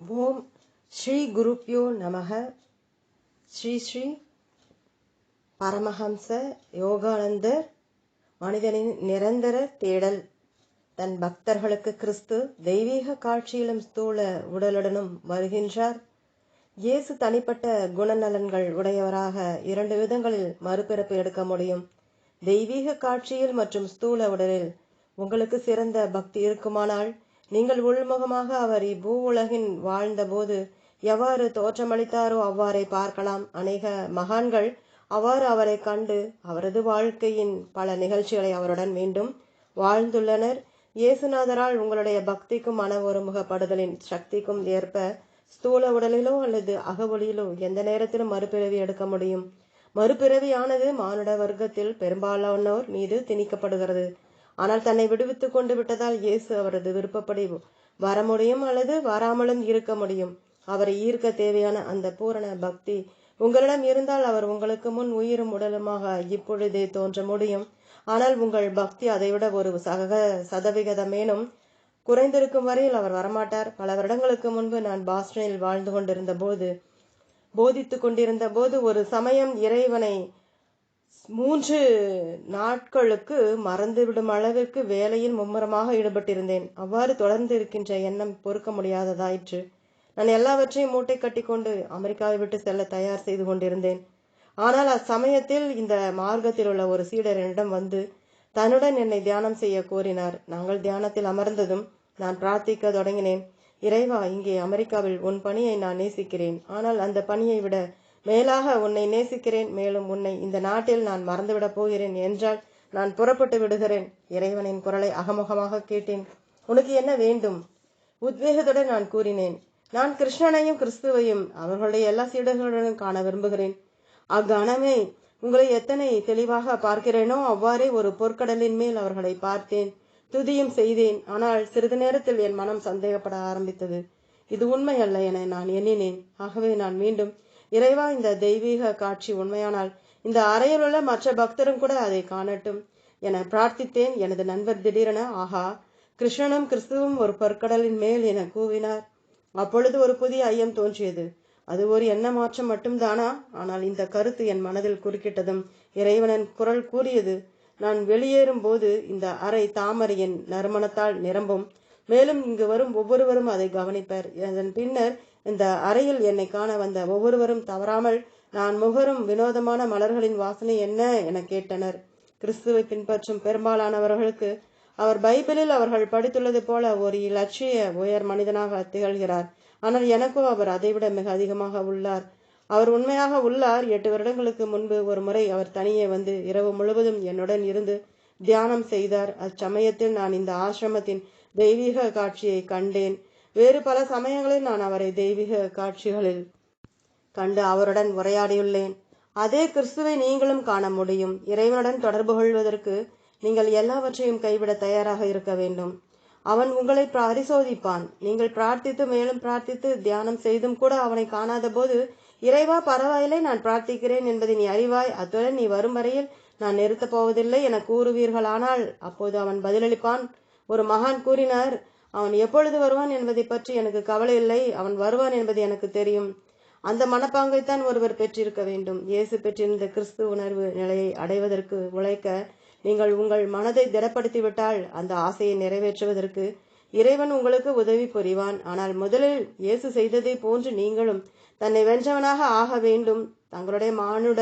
ஓம் ஸ்ரீ குருப்யோ நமக. ஸ்ரீ ஸ்ரீ பரமஹம்ச யோகானந்தர் மனிதனின் நிரந்தர தேடல். தன் பக்தர்களுக்கு கிறிஸ்து தெய்வீக காட்சியிலும் ஸ்தூல உடலுடனும் வருகின்றார். இயேசு தனிப்பட்ட குணநலன்கள் உடையவராக இரண்டு விதங்களில் மறுபிறப்பு எடுக்க முடியும். தெய்வீக காட்சியில் மற்றும் ஸ்தூல உடலில் உங்களுக்கு சிறந்த பக்தி இருக்குமானால் நீங்கள் உள்முகமாக அவர் இப்பூ உலகின் வாழ்ந்தபோது எவ்வாறு தோற்றமளித்தாரோ அவ்வாறே பார்க்கலாம். அநேக மகான்கள் அவ்வாறு அவரை கண்டு அவரது வாழ்க்கையின் பல நிகழ்ச்சிகளை அவருடன் மீண்டும் வாழ்ந்துள்ளனர். இயேசுநாதரால் உங்களுடைய பக்திக்கும் மன ஒருமுகப்படுதலின் சக்திக்கும் ஏற்ப ஸ்தூல உடலிலோ அல்லது அகவொலியிலோ எந்த நேரத்திலும் மறுபிறவி எடுக்க முடியும். மறுபிறவியானது மானுட வர்க்கத்தில் பெரும்பாலானோர் மீது திணிக்கப்படுகிறது. ஆனால் தன்னை விடுவித்துக் கொண்டு விட்டதால் இயேசு அவரது விருப்பப்படி வர முடியும் அல்லது வராமலும் இருக்க முடியும். அவரை ஈர்க்க தேவையான அந்த பூரண பக்தி உங்களிடம் இருந்தால் அவர் உங்களுக்கு முன் உயிரும் உடலுமாக இப்பொழுதே தோன்ற முடியும். ஆனால் உங்கள் பக்தி அதைவிட ஒரு சக சதவிகிதமேனும் குறைந்திருக்கும் வரையில் அவர் வரமாட்டார். பல வருடங்களுக்கு முன்பு நான் பாஸ்டனில் வாழ்ந்து கொண்டிருந்த போது போதித்து கொண்டிருந்த போது ஒரு சமயம் இறைவனை மூன்று நாட்களுக்கு மறந்துவிடும் அளவிற்கு வேலையில் மும்முரமாக ஈடுபட்டிருந்தேன். அவ்வாறு தொடர்ந்து இருக்கின்ற எண்ணம் பொறுக்க முடியாததாயிற்று. நான் எல்லாவற்றையும் மூட்டை கட்டி கொண்டு அமெரிக்காவை விட்டு செல்ல தயார் செய்து கொண்டிருந்தேன். ஆனால் அச்சமயத்தில் இந்த மார்க்கத்தில் உள்ள ஒரு சீடர் என்னிடம் வந்து தன்னுடன் என்னை தியானம் செய்ய கோரினார். நாங்கள் தியானத்தில் அமர்ந்ததும் நான் பிரார்த்திக்க தொடங்கினேன். இறைவா இங்கே அமெரிக்காவில் உன் பணியை நான் நேசிக்கிறேன். ஆனால் அந்த பணியை விட மேலாக உன்னை நேசிக்கிறேன் மேலும் உன்னை இந்த நாட்டில் நான் மறந்துவிடப் போகிறேன் என்றால் நான் புறப்பட்டு விடுகிறேன். இறைவனின் குரலை அகமுகமாக கேட்டேன். உனக்கு என்ன வேண்டும்? உத்வேகத்துடன் நான் கூறினேன். நான் கிருஷ்ணனையும் கிறிஸ்துவையும் அவர்களுடைய எல்லா சீடர்களுடனும் காண விரும்புகிறேன். அக்கணமே உங்களை எத்தனை தெளிவாக பார்க்கிறேனோ அவ்வாறே ஒரு பொற்கடலின் மேல் அவர்களை பார்த்தேன் துதியும் செய்தேன். ஆனால் சிறிது நேரத்தில் என் மனம் சந்தேகப்பட ஆரம்பித்தது. இது உண்மை அல்ல என நான் எண்ணினேன். ஆகவே நான் மீண்டும் இறைவா இந்த தெய்வீக காட்சி உண்மையானால் இந்த அறையில் உள்ள மற்ற பக்தரும் கூட அதை காணட்டும் என பிரார்த்தித்தேன் எனது நண்பர் திடீரென ஆஹா கிருஷ்ணனும் கிறிஸ்துவும் ஒரு பொற்கடலின் மேல் என கூவினார். அப்பொழுது ஒரு புதிய ஐயம் தோன்றியது. அது ஒரு எண்ண மாற்றம் மட்டும்தானா? ஆனால் இந்த கருத்து என் மனதில் குறுக்கிட்டதும் இறைவனின் குரல் கூறியது நான் வெளியேறும் போது இந்த அறை தாமரையின் நறுமணத்தால் நிரம்பும். மேலும் இங்கு வரும் ஒவ்வொருவரும் அதை கவனிப்பர். அதன் பின்னர் இந்த அறையில் என்னை காண வந்த ஒவ்வொருவரும் தவறாமல் நான் முகரும் வினோதமான மலர்களின் வாசனை என்ன? என கேட்டனர். கிறிஸ்துவை பின்பற்றும் பெரும்பாலானவர்களுக்கு அவர் பைபிளில் அவர்கள் படித்துள்ளது போல ஒரு இலட்சிய உயர் மனிதனாக திகழ்கிறார். ஆனால் எனக்கோ அவர் அதைவிட மிக அதிகமாக உள்ளார். அவர் உண்மையாக உள்ளார். எட்டு வருடங்களுக்கு முன்பு ஒரு முறை அவர் தனியே வந்து இரவு முழுவதும் என்னுடன் இருந்து தியானம் செய்தார். அச்சமயத்தில் நான் இந்த ஆசிரமத்தின் தெய்வீக காட்சியை கண்டேன். வேறு பல சமயங்களில் நான் அவரை தெய்வீக காட்சிகளில் கண்டு அவருடன் உரையாடியுள்ளேன். அதே கிறிஸ்துவை நீங்களும் காண முடியும். இறைவனுடன் தொடர்பு கொள்வதற்கு நீங்கள் எல்லாவற்றையும் கைவிட தயாராக இருக்க வேண்டும். அவன் உங்களை பரிசோதிப்பான். நீங்கள் பிரார்த்தித்து மேலும் பிரார்த்தித்து தியானம் செய்தும் கூட அவனை காணாத போது இறைவா பரவாயில்லை நான் பிரார்த்திக்கிறேன் என்பதை நீ அறிவாய். அத்துடன் நீ வரும் வரையில் நான் நிறுத்தப் போவதில்லை என கூறுவீர்களானால் அப்போது அவன் பதிலளிப்பான். ஒரு மகான் கூறினார் அவன் எப்பொழுது வருவான் என்பதை பற்றி எனக்கு கவலை இல்லை. அவன் வருவான் என்பது எனக்கு தெரியும். அந்த மனப்பாங்கைத்தான் ஒருவர் பெற்றிருக்க வேண்டும். இயேசு பெற்றிருந்த கிறிஸ்து உணர்வு நிலையை அடைவதற்கு உழைக்க நீங்கள் உங்கள் மனதை திடப்படுத்திவிட்டால் அந்த ஆசையை நிறைவேற்றுவதற்கு இறைவன் உங்களுக்கு உதவி புரிவான். ஆனால் முதலில் இயேசு செய்ததை போன்று நீங்களும் தன்னை வென்றவனாக ஆக வேண்டும். தங்களுடைய மானுட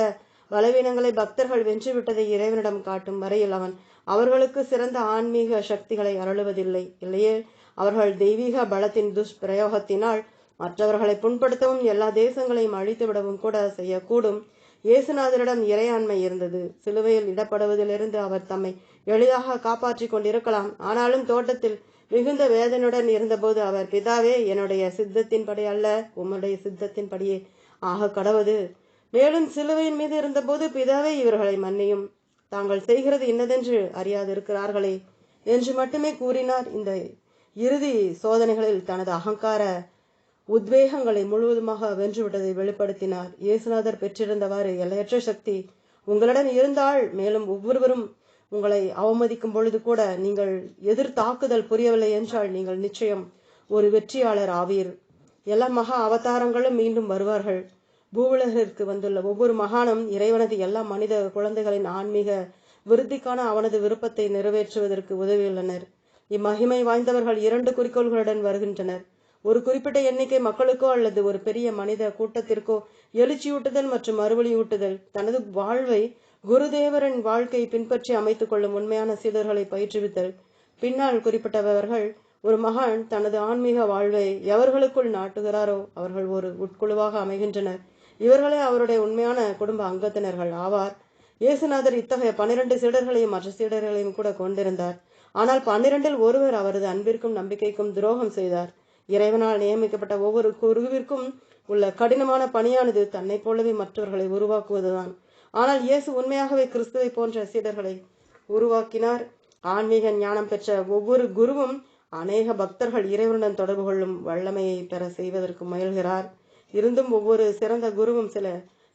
பலவீனங்களை பக்தர்கள் வென்றுவிட்டதை இறைவனிடம் காட்டும் வரையில் அவன் அவர்களுக்கு சிறந்த ஆன்மீக சக்திகளை அருளுவதில்லை. இல்லையே அவர்கள் தெய்வீக பலத்தின் துஷ்பிரயோகத்தினால் மற்றவர்களை புண்படுத்தவும் எல்லா தேசங்களையும் அழித்துவிடவும் கூட செய்யக்கூடும். இயேசுநாதரிடம் இறையாண்மை இருந்தது. சிலுவையில் இடப்படுவதிலிருந்து அவர் தம்மை எளிதாக காப்பாற்றிக் கொண்டிருக்கலாம். ஆனாலும் தோட்டத்தில் மிகுந்த வேதனுடன் இருந்தபோது அவர் பிதாவே என்னுடைய சித்தத்தின்படி அல்ல உம்முடைய சித்தத்தின்படியே ஆக கடவுது. மேலும் சிலுவையின் மீது இருந்தபோது பிதாவே இவர்களை மன்னியும். தாங்கள் செய்கிறது இன்னதென்று அறியாதிருக்கிறார்களே என்று மட்டுமே கூறினார் இந்த இறுதி சோதனைகளில் தனது அகங்கார உத்வேகங்களை முழுவதுமாக வென்றுவிட்டதை வெளிப்படுத்தினார். இயேசுநாதர் பெற்றிருந்தவாறு எல்லையற்ற சக்தி உங்களிடம் இருந்தால் மேலும் ஒவ்வொருவரும் உங்களை அவமதிக்கும் பொழுது கூட நீங்கள் எதிர் தாக்குதல் புரியவில்லை என்றால் நீங்கள் நிச்சயம் ஒரு வெற்றியாளர் ஆவீர். எல்லா மகா அவதாரங்களும் மீண்டும் வருவார்கள். பூவுலகிற்கு வந்துள்ள ஒவ்வொரு மகானும் இறைவனது எல்லா மனித குழந்தைகளின் ஆன்மீக விருத்திக்கான அவனது விருப்பத்தை நிறைவேற்றுவதற்கு உதவியுள்ளனர். இம்மகிமை வாய்ந்தவர்கள் இரண்டு குறிக்கோள்களுடன் வருகின்றனர். ஒரு குறிப்பிட்ட எண்ணிக்கை மக்களுக்கோ அல்லது ஒரு பெரிய மனித கூட்டத்திற்கோ எழுச்சியூட்டுதல் மற்றும் மறுவழியூட்டுதல் தனது வாழ்வை குருதேவரின் வாழ்க்கை பின்பற்றி அமைத்துக் கொள்ளும் உண்மையான சீடர்களை பயிற்றுவித்தல். பின்னால் குறிப்பிட்டவர்கள் ஒரு மகான் தனது ஆன்மீக வாழ்வை எவர்களுக்குள் நாட்டுகிறாரோ அவர்கள் ஒரு உட்குழுவாக அமைகின்றனர். இவர்களே அவருடைய உண்மையான குடும்ப அங்கத்தினர்கள் ஆவார். இயேசுநாதர் இத்தகைய பன்னிரண்டு சீடர்களையும் மற்ற சீடர்களையும் கூட கொண்டிருந்தார். ஆனால் பன்னிரண்டில் ஒருவர் அவரது அன்பிற்கும் நம்பிக்கைக்கும் துரோகம் செய்தார். இறைவனால் நியமிக்கப்பட்ட ஒவ்வொரு குருவிற்கும் உள்ள கடினமான பணியானது தன்னைப் போலவே மற்றவர்களை உருவாக்குவதுதான். ஆனால் இயேசு உண்மையாகவே கிறிஸ்துவை போன்ற சீடர்களை உருவாக்கினார். ஆன்மீக ஞானம் பெற்ற ஒவ்வொரு குருவும் அநேக பக்தர்கள் இறைவனுடன் தொடர்பு கொள்ளும் வல்லமையை பெற செய்வதற்கு முயல்கிறார். இருந்தும் ஒவ்வொரு சிறந்த குருவும் சில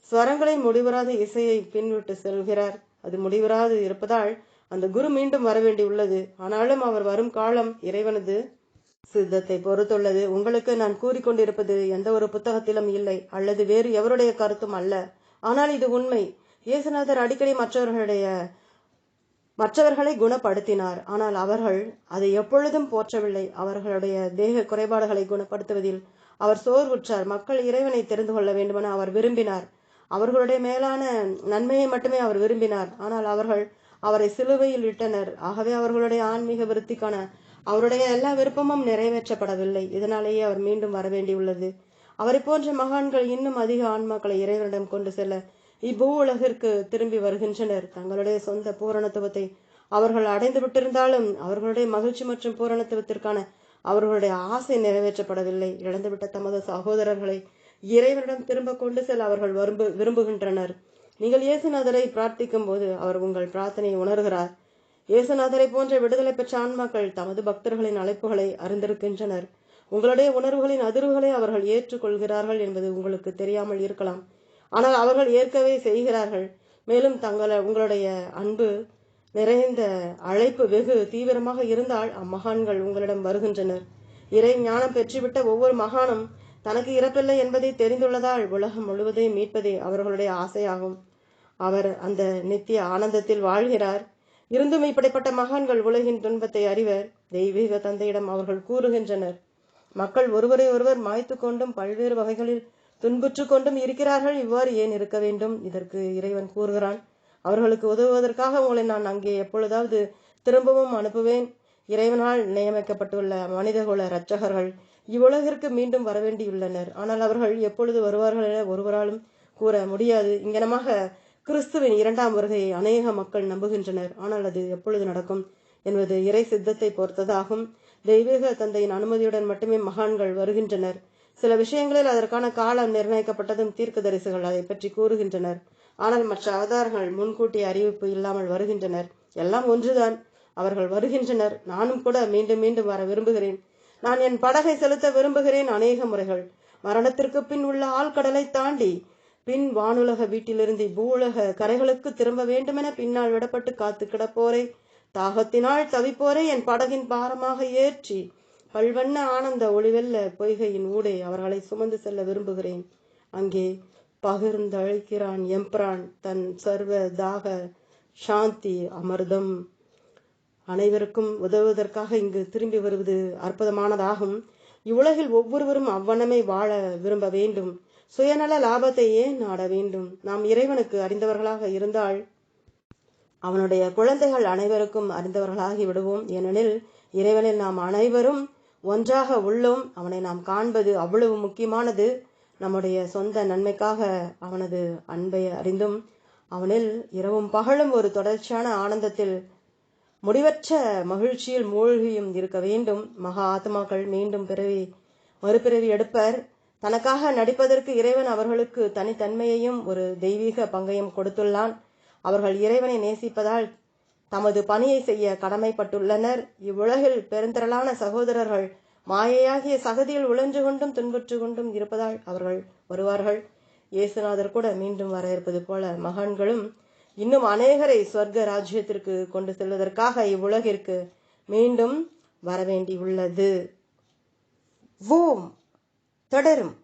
ஸ்வரங்களை முடிவராத இசையை பின்விட்டு செல்கிறார். அது முடிவராது இருப்பதால் அந்த குரு மீண்டும் வர வேண்டியுள்ளது ஆனாலும் அவர் வரும் காலம் இறைவனது சித்தத்தை பொறுத்துள்ளது. உங்களுக்கு நான் கூறிக்கொண்டிருப்பது எந்த ஒரு புத்தகத்திலும் இல்லை அல்லது வேறு எவருடைய கருத்தும் அல்ல. ஆனால் இது உண்மை. இயேசுநாதர் அடிக்கடி மற்றவர்களுடைய மற்றவர்களை குணப்படுத்தினார். ஆனால் அவர்கள் அதை எப்பொழுதும் போற்றவில்லை. அவர்களுடைய தேக குறைபாடுகளை குணப்படுத்துவதில் அவர் சோர்வுற்றார். மக்கள் இறைவனை தெரிந்து கொள்ள வேண்டுமென அவர் விரும்பினார். அவர்களுடைய மேலான நன்மையை மட்டுமே அவர் விரும்பினார். ஆனால் அவர்கள் அவரை சிலுவையில் இட்டனர். ஆகவே அவர்களுடைய ஆன்மீக விருத்திக்கான அவருடைய எல்லா விருப்பமும் நிறைவேற்றப்படவில்லை. இதனாலேயே அவர் மீண்டும் வர வேண்டியுள்ளது அவரை போன்ற மகான்கள் இன்னும் அதிக ஆன்மாக்களை இறைவனிடம் கொண்டு செல்ல இப்பூ உலகிற்கு திரும்பி வருகின்றனர். தங்களுடைய சொந்த பூரணத்துவத்தை அவர்கள் அடைந்து விட்டிருந்தாலும் அவர்களுடைய மகிழ்ச்சி மற்றும் பூரணத்துவத்திற்கான அவர்களுடைய ஆசை நிறைவேற்றப்படவில்லை. இழந்துவிட்ட தமது சகோதரர்களை இறைவனிடம் திரும்ப கொண்டு செல்ல அவர்கள் வரும்பு விரும்புகின்றனர். நீங்கள் இயேசுநாதரை பிரார்த்திக்கும் போது அவர் உங்கள் பிரார்த்தனையை உணர்கிறார். இயேசுநாதரை போன்ற விடுதலை பெற்ற ஆன்மாக்கள் தமது பக்தர்களின் அழைப்புகளை அறிந்திருக்கின்றனர். உங்களுடைய உணர்வுகளின் அதிர்வுகளை அவர்கள் ஏற்றுக்கொள்கிறார்கள் என்பது உங்களுக்கு தெரியாமல் இருக்கலாம். ஆனால் அவர்கள் ஏற்கவே செய்கிறார்கள். மேலும் தங்களை உங்களுடைய அன்பு நிறைந்த அழைப்பு வெகு தீவிரமாக இருந்தால் அம்மகான்கள் உங்களிடம் வருகின்றனர். இறை ஞானம் பெற்றுவிட்ட ஒவ்வொரு மகானும் தனக்கு இறப்பில்லை என்பதை தெரிந்துள்ளதால் உலகம் முழுவதையும் மீட்பதே அவர்களுடைய ஆசையாகும். அவர் அந்த நித்திய ஆனந்தத்தில் வாழ்கிறார். இருந்தும் இப்படிப்பட்ட மகான்கள் உலகின் துன்பத்தை அறிவர். தெய்வீக தந்தையிடம் அவர்கள் கூறுகின்றனர். மக்கள் ஒருவரை ஒருவர் மாய்த்து கொண்டும் பல்வேறு வகைகளில் துன்புற்று கொண்டும் இருக்கிறார்கள். இவ்வாறு ஏன் இருக்க வேண்டும்? இதற்கு இறைவன் கூறுகிறான். அவர்களுக்கு உதவுவதற்காக உங்களை நான் அங்கே எப்பொழுதாவது திரும்பவும் அனுப்புவேன். இறைவனால் நியமிக்கப்பட்டுள்ள மனிதகுல இரட்சகர்கள் இவ்வுலகிற்கு மீண்டும் வரவேண்டியுள்ளனர். ஆனால் அவர்கள் எப்பொழுது வருவார்கள் என ஒருவராலும் கூற முடியாது. இங்கனமாக கிறிஸ்துவின் இரண்டாம் வருகையை அநேக மக்கள் நம்புகின்றனர். ஆனால் அது எப்பொழுது நடக்கும் என்பது இறை சித்தத்தை பொறுத்ததாகும். தெய்வீக தந்தையின் அனுமதியுடன் மட்டுமே மகான்கள் வருகின்றனர். சில விஷயங்களில் அதற்கான காலம் நிர்ணயிக்கப்பட்டதும் தீர்க்கதரிசிகள் அதை பற்றி கூறுகின்றனர். ஆனால் மற்ற அவதாரங்கள் முன்கூட்டிய அறிவிப்பு இல்லாமல் வருகின்றனர். எல்லாம் ஒன்றுதான். அவர்கள் வருகின்றனர். நானும் கூட மீண்டும் மீண்டும் வர விரும்புகிறேன். நான் என் படகை செலுத்த விரும்புகிறேன் அநேக முறைகள். மரணத்திற்கு பின் உள்ள ஆழ்கடலை தாண்டி பின் வானுலக வீட்டிலிருந்து பூவுலக கரைகளுக்கு திரும்ப வேண்டுமென பின்னால் விடப்பட்டு காத்து கிடப்போரை. தாகத்தினால் தவிப்போரை என் படகின் பாரமாக ஏற்றி. பல்வண்ண ஆனந்த ஒளிவெல்ல பொய்கையின் ஊடே அவர்களை சுமந்து செல்ல விரும்புகிறேன். அங்கே பகிர்ந்தழைக்கிறான் எம்பிரான் தன் சர்வ தாக சாந்தி அமிர்தம். அனைவருக்கும் உதவுவதற்காக இங்கு திரும்பி வருவது அற்புதமானதாகும். இவ்வுலகில் ஒவ்வொருவரும் அவ்வனமே வாழ விரும்ப வேண்டும். சுயநல லாபத்தையே நாட வேண்டும். நாம் இறைவனுக்கு அறிந்தவர்களாக இருந்தால் அவனுடைய குழந்தைகள் அனைவருக்கும் அறிந்தவர்களாகி விடுவோம். ஏனெனில் இறைவனில் நாம் அனைவரும் ஒன்றாக உள்ளோம். அவனை நாம் காண்பது அவ்வளவு முக்கியமானது. நம்முடைய சொந்த நன்மைக்காக அவனது அன்பை அறிந்தும் அவனில் இரவும் பகலும் ஒரு தொடர்ச்சியான ஆனந்தத்தில் முடிவற்ற மகிழ்ச்சியில் மூழ்கியும் இருக்க வேண்டும். மகா ஆத்மாக்கள் மீண்டும் பிறவி மறுபிறவி எடுப்பர். தனக்காக நடிப்பதற்கு இறைவன் அவர்களுக்கு தனித்தன்மையையும் ஒரு தெய்வீக பங்கையும் கொடுத்துள்ளான். அவர்கள் இறைவனை நேசிப்பதால் தமது பணியை செய்ய கடமைப்பட்டுள்ளனர். இவ்வுலகில் பெருந்திரளான சகோதரர்கள் மாயையாகிய சகதியில் உழன்று கொண்டும் துன்புற்று கொண்டும் இருப்பதால் அவர்கள் வருவார்கள். இயேசுநாதர் கூட மீண்டும் வர இருப்பது போல மகான்களும் இன்னும் அநேகரை சொர்க்க ராஜ்யத்திற்கு கொண்டு செல்வதற்காக இவ்வுலகிற்கு மீண்டும் வரவேண்டியுள்ளது. ஓம். தொடரும்.